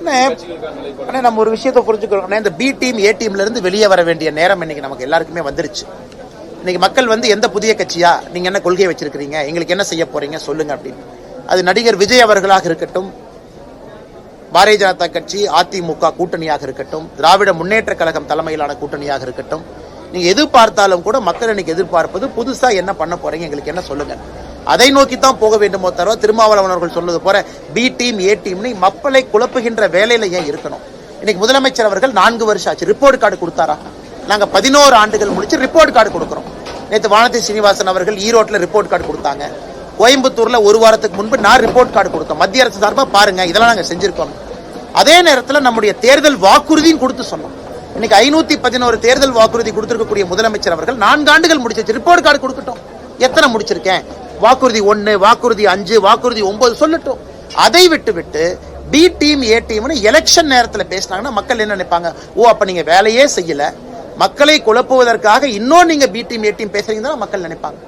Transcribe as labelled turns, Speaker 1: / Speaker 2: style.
Speaker 1: அண்ணே, நம்ம ஒரு விஷயத்தை புரிஞ்சுக்கிறோம். இந்த பி டீம் ஏ டீம்ல இருந்து வெளியே வர வேண்டிய நேரம் இன்னைக்கு நமக்கு எல்லாருக்குமே வந்துருச்சு. இன்னைக்கு மக்கள் வந்து எந்த புதிய கட்சியா நீங்க என்ன கொள்கையை வச்சிருக்கிறீங்க எங்களுக்கு என்ன செய்ய போறீங்க சொல்லுங்க அப்படின்னு. அது நடிகர் விஜய் அவர்களாக இருக்கட்டும் பாரதிய ஜனதா கட்சி அதிமுக கூட்டணியாக இருக்கட்டும் திராவிட முன்னேற்ற கழகம் தலைமையிலான கூட்டணியாக இருக்கட்டும் நீங்க எதிர்பார்த்தாலும் கூட மக்கள் இன்னைக்கு எதிர்பார்ப்பது புதுசா என்ன பண்ண போறீங்க எங்களுக்கு என்ன சொல்லுங்க. அதை நோக்கி தான் போக வேண்டுமோ தவிர திருமாவளவனர்கள் சொல்வது சொன்னது போல பி டீம் ஏ டீம்னு மக்களை குழப்புகின்ற வேலையில ஏன் இருக்கணும்? இன்னைக்கு முதலமைச்சர் அவர்கள் நான்கு வருஷம் ஆச்சு. ரிப்போர்ட் கார்டு கொடுத்தாரா? நாங்க பதினோரு ஆண்டுகள் முடிச்சு ரிப்போர்ட் கார்டு கொடுக்குறோம். நேற்று வானதி சீனிவாசன் அவர்கள் ஈரோட்டில் ரிப்போர்ட் கார்டு கொடுத்தாங்க. கோயம்புத்தூர்ல ஒரு வாரத்துக்கு முன்பு நான் ரிப்போர்ட் கார்டு கொடுத்தோம். மத்திய அரசு சார்பாக பாருங்க இதெல்லாம் நாங்கள் செஞ்சிருக்கோம். அதே நேரத்தில் நம்முடைய தேர்தல் வாக்குறுதியும் கொடுத்து சொன்னோம். இன்னைக்கு ஐநூத்தி பதினோரு தேர்தல் வாக்குறுதி கொடுத்திருக்கக்கூடிய முதலமைச்சர் அவர்கள் நான்கு ஆண்டுகள் முடிச்சிருச்சு ரிப்போர்ட் கார்டு கொடுக்கட்டும். எத்தனை முடிச்சிருக்கேன்? வாக்குறுதி ஒன்று வாக்குறுதி அஞ்சு வாக்குறுதி ஒன்பது சொல்லட்டும். அதை விட்டு விட்டு பி டீம் ஏ டீம்னு எலெக்ஷன் நேரத்துல பேசினாங்கன்னா மக்கள் என்ன நினைப்பாங்க? ஓ அப்ப நீங்க வேலையே செய்யல. மக்களை குழப்புவதற்காக இன்னும் நீங்க பி டீம் ஏ டீம் பேசுறீங்கன்னா மக்கள் நினைப்பாங்க.